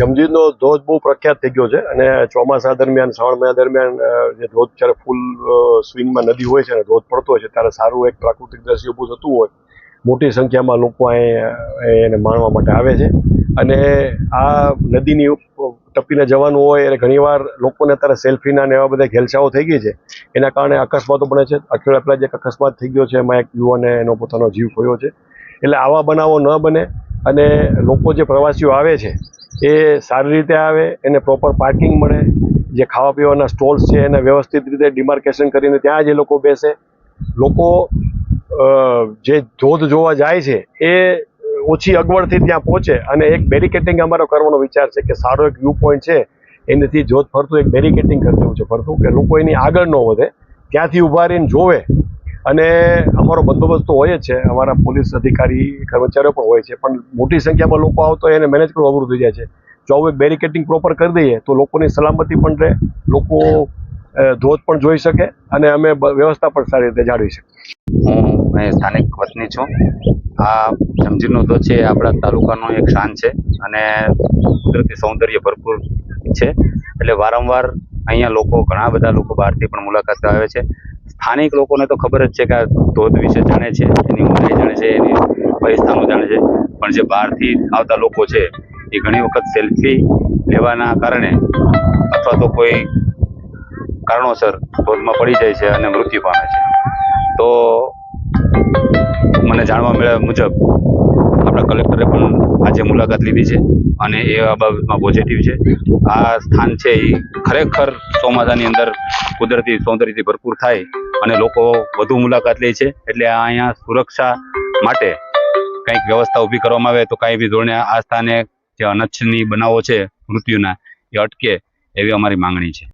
જમજીરનો ધોધ બહુ પ્રખ્યાત થઈ ગયો છે અને ચોમાસા દરમિયાન, શ્રાવણ મહિના દરમિયાન જે ધોધ જ્યારે ફૂલ સ્વિંગમાં નદી હોય છે અને ધોધ પડતો હોય છે, ત્યારે સારું એક પ્રાકૃતિક દ્રશ્ય ઊભું થતું હોય, મોટી સંખ્યામાં લોકો અહીં એને માણવા માટે આવે છે. અને આ નદીની ટપીને જવાનું હોય એટલે ઘણીવાર લોકોને અત્યારે સેલ્ફીના ને એવા બધા ઘેલછાઓ થઈ ગઈ છે. એના કારણે અકસ્માતો બને છે. અઠવાડિયા પહેલાં જે એક અકસ્માત થઈ ગયો છે, એમાં એક યુવાને એનો પોતાનો જીવ ખોયો છે. એટલે આવા બનાવો ન બને અને લોકો જે પ્રવાસીઓ આવે છે એ સારી રીતે આવે, એને પ્રોપર પાર્કિંગ મળે, જે ખાવા પીવાના સ્ટોલ્સ છે એને વ્યવસ્થિત રીતે ડિમાર્કેશન કરીને ત્યાં જ એ લોકો બેસે. લોકો જે ધોધ જોવા જાય છે એ ઓછી અગવડથી ત્યાં પહોંચે અને એક બેરિકેટિંગ અમારો કરવાનો વિચાર છે કે સારો એક વ્યૂ પોઈન્ટ છે, એનાથી જોધ ફરતું એક બેરિકેટિંગ કરી દેવું છે ફરતું, કે લોકો એની આગળ ન વધે, ત્યાંથી ઊભા રહીને જોવે અને અમારો બંદોબસ્ત તો હોય જ છે. અમારા પોલીસ અધિકારી, કર્મચારીઓ પણ હોય છે. પણ મોટી સંખ્યામાં લોકો આવતો એને મેનેજ કરવું અઘરું થઈ જાય છે. જો આવું એક બેરિકેટિંગ પ્રોપર કરી દઈએ, તો લોકોની સલામતી પણ રહે, લોકો ધોધ પણ જોઈ શકે અને અમે વ્યવસ્થા પણ સારી રીતે જાળવી શકીએ. હું સ્થાનિક વતની છું. આ જમજીરનો ધોધ છે, આપણા તાલુકાનો એક શાન છે અને કુદરતી સૌંદર્ય ભરપૂર છે. એટલે વારંવાર અહીંયા લોકો, ઘણા બધા લોકો બહારથી પણ મુલાકાત આવે છે. સ્થાનિક લોકોને તો ખબર જ છે કે આ ધોધ વિશે જાણે છે, એની ઊંડાઈ જાણે છે, એની વિસ્તારનું જાણે છે. પણ જે બહારથી આવતા લોકો છે, એ ઘણી વખત સેલ્ફી લેવાના કારણે અથવા તો કોઈ કારણોસર ધોધમાં પડી જાય છે અને મૃત્યુ પામે છે. તો મને જાણવા મળ્યા મુજબ આપણા કલેક્ટરે પણ આજે મુલાકાત લીધી છે અને એ બાબતમાં પોઝિટિવ છે. આ સ્થાન છે એ ખરેખર ચોમાસાની અંદર કુદરતી સૌંદર્યથી ભરપૂર થાય અને લોકો વધુ મુલાકાત લે છે. એટલે અહીંયા સુરક્ષા માટે કંઈક વ્યવસ્થા ઊભી કરવામાં આવે તો કાંઈ બી ધોરણે આ સ્થાને જે અનચ્છની બનાવો છે મૃત્યુના એ અટકે એવી અમારી માંગણી છે.